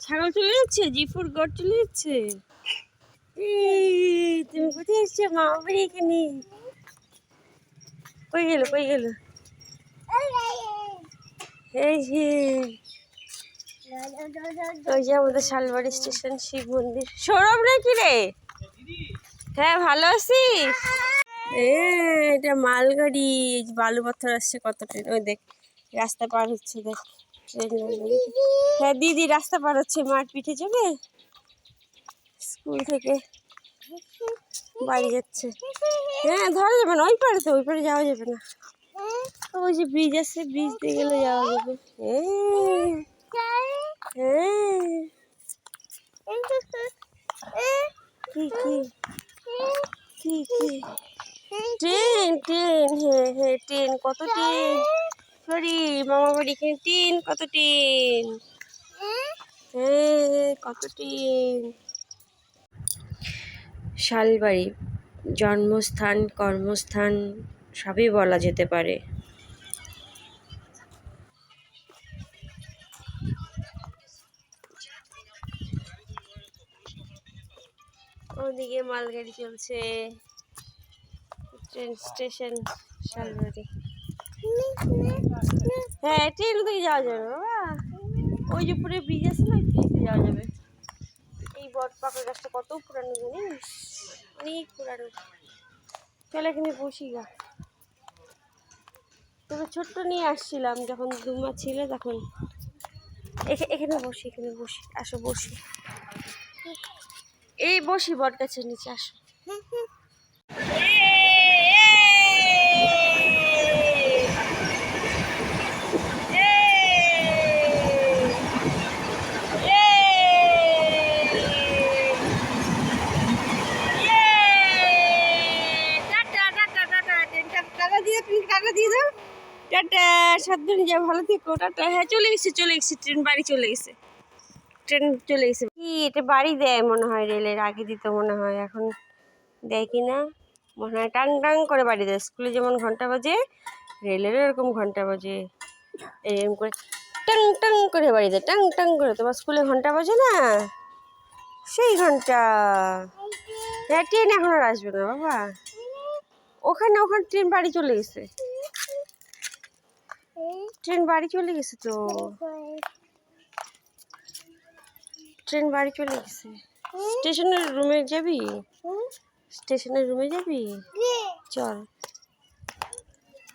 ছাগল চলে যাচ্ছে? জিফুর গড় চলে যাচ্ছে? তুমি কোথায় এসছো মা? বাড়ি এখানে। কই গেল কই গেল? এই যে। ওই যে আমাদের শালবাড়ি স্টেশন, শিব মন্দির। সৌরভ নাকি রে? হ্যাঁ ভালো আছিস? এ, এটা মালগাড়ি। বালু পাথর আসছে কত ওই দেখ, রাস্তা পার হচ্ছে, দেখ। হ্যাঁ দিদি রাস্তা পার হচ্ছে মাঠ পিঠে যাবে স্কুল থেকে বাড়ি যাচ্ছে। হ্যাঁ ধরা যাবে না, ওই পারে তো ওই পারে যাওয়া যাবে না। ওই যে ব্রিজ আছে ব্রিজ দিয়ে গেলে যাওয়া যাবে। কি কি? ট্রেন ট্রেন হ্যাঁ হ্যাঁ ট্রেন, কত ট্রেন? সরি মামা বাড়ি এখানে ট্রেন কত হ্যাঁ কত ট্রেন শালবাড়ি জন্মস্থান কর্মস্থান সবই বলা যেতে পারে। ওদিকে মালগাড়ি চলছে। Train station Shalbari. হ্যাঁ ট্রেন থেকে যাওয়া যাবে, বাবা। ওই যে পুরো ব্রিজ আছে না ব্রিজে যাওয়া যাবে। এই বট পাকা গাছটা কত পুরানো জানিস? অনেক পুরানো। চল এখানে বসি গা। তবে ছোট্ট নিয়ে আসছিলাম যখন দুমা ছিল তখন। এখা- এখানে বসি এখানে বসি। আসো, বসি। এই বসি বট গাছের নিচে, আসো টাটা দিয়ে তুমি টাটা দিয়ে দাও টাটা সাবধানে যাও ভালো থেকো, টাটা। হ্যাঁ চলে গেছে চলে গেছে, ট্রেন, বাড়ি চলে গেছে। ট্রেন চলে গেছে। কি, এটা বাড়ি দেয় মনে হয়, রেলের, আগে দিত মনে হয়, এখন দেয় কি না? মনে হয় টাং টাং করে বাড়ি দেয়। স্কুলে যেমন ঘণ্টা বাজে, রেলেরও এরকম ঘণ্টা বাজে। এরকম করে টাং টাং করে বাড়ি দেয় টাং টাং করে। তোমার স্কুলে ঘণ্টা বাজে না? সেই ঘণ্টা। হ্যাঁ ট্রেন এখন আর আসবে না, বাবা। ওখানে ওখানে ট্রেন বাড়ি চলে গেছে। ট্রেন বাড়ি চলে গেছে তো। ট্রেন বাড়ি চলে গেছে। স্টেশনের রুমে যাবি? স্টেশনের রুমে যাবি? চল।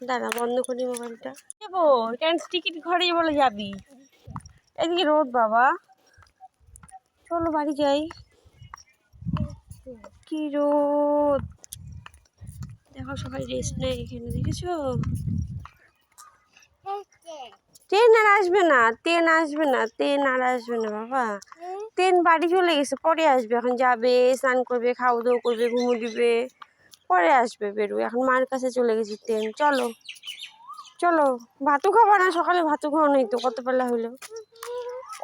দাঁড়া বন্ধ করি মোবাইলটা। যাব কেন টিকিট ঘরে বলে যাবি? এদিকে রোদ বাবা। চলো বাড়ি যাই। কি রোদ। দেখো সবাই রেস্ট নেই এখানে দেখেছ? ট্রেন আর আসবে না ট্রেন আসবে না ট্রেন আর আসবে না বাবা। ট্রেন বাড়ি চলে গেছে পরে আসবে। এখন যাবে স্নান করবে খাওয়া দাওয়া করবে ঘুমো দিবে পরে আসবে বেরোবে এখন মার কাছে চলে গেছে ট্রেন। চলো চলো ভাতও খাবা না সকালে ভাতও খাওয়া নেই তো কত বেলা হলো।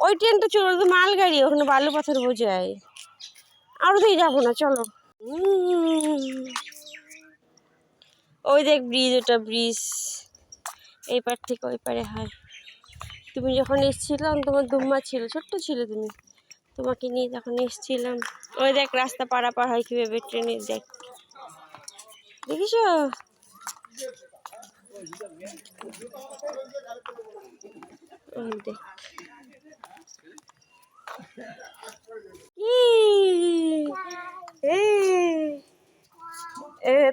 ওই ট্রেনটা চলো তো মালগাড়ি ওখানে বালু পাথর বোঝায় আরও দিয়ে যাব না চলো। ওই দেখ ব্রিজ ওটা ব্রিজ এই পার থেকে ওই পারে হয়। তুমি যখন এসেছিলাম, তোমার দুম্মা ছিল, ছোট্ট ছিল তুমি। তোমাকে নিয়ে যখন এসেছিলাম, ওই দেখ রাস্তা পারাপার হয় কীভাবে ট্রেনে দেখ। দেখিস? দেখ।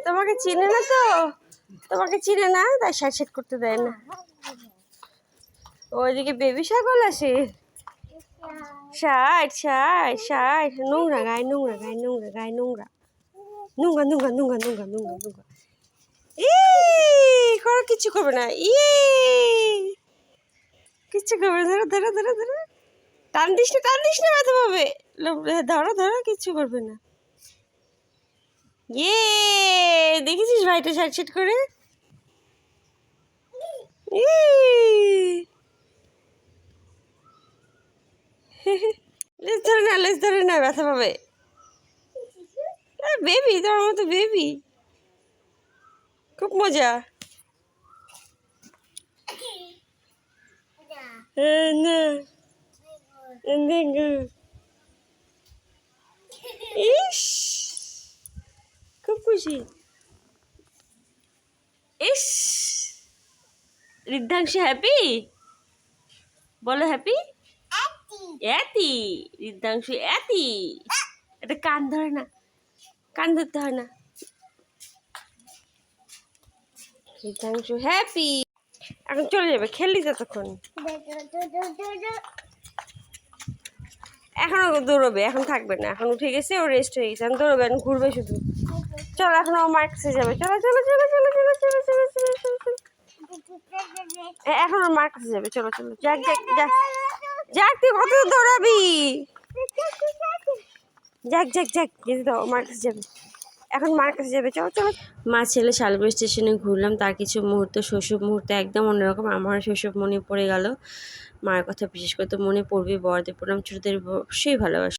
তোমাকে চিনে না তো? তোমাকে চিনে না, তাই সাইড সাইড করতে দেয় না। ওইদিকে বেবি ছাগল আসে সাইড সাইড সাইড নোংরা গায়ে নোংরা গায়ে নোংরা গায়ে, নোংরা। নোংরা নোংরা নোংরা নোংরা নোংরা নোংরা। ই করো কিচ্ছু করবে না। ই কিচ্ছু করবে ধরো ধরো ধরো ধরো। টান দিস না, টান দিস না, ব্যথা পাবে। ধরো ধরো কিচ্ছু করবে না। ইয়ে দেখেছিস ভাইটা সাইড সাইড করে। লেজ ধরে না লেজ ধরে না ব্যথা পাবে বেবি তোমার মতো বেবি খুব মজা। না ইস খুব খুশি। ইস ঋদ্ধাংশ হ্যাপি বলো হ্যাপি এতি ঋদ্ধাংশ এতি এটা কান ধরে না কান ধরতে হয় না ঋদ্ধাংশ হ্যাপি এখন চলে যাবে খেললি ততক্ষণ এখন দৌড়বে এখন থাকবে না এখন উঠে গেছে ও রেস্ট হয়ে গেছে এখন দৌড়বে এখন ঘুরবে শুধু চলো এখন ও মার কাছে যাবে চলো চলো চলো চলো চলো চলো চলো চলো চলো এখন মার কাছে যাবে, চলো চলো। যাক যাক যাক। যাক, তুই কত দৌড়াবি? যাক যাক যাক, যেতে দাও, মার কাছে যাবে। এখন মার কাছে যাবে, চলো চলো। মা, ছেলে শালবর স্টেশনে ঘুরলাম, তার কিছু মুহূর্ত, শৈশব মুহূর্ত একদম অন্যরকম। আমার শৈশব মনে পড়ে গেল। মায়ের কথা বিশেষ করে তো মনে পড়বে, বড়দের প্রণাম, ছোটদের অবশ্যই ভালোবাসা।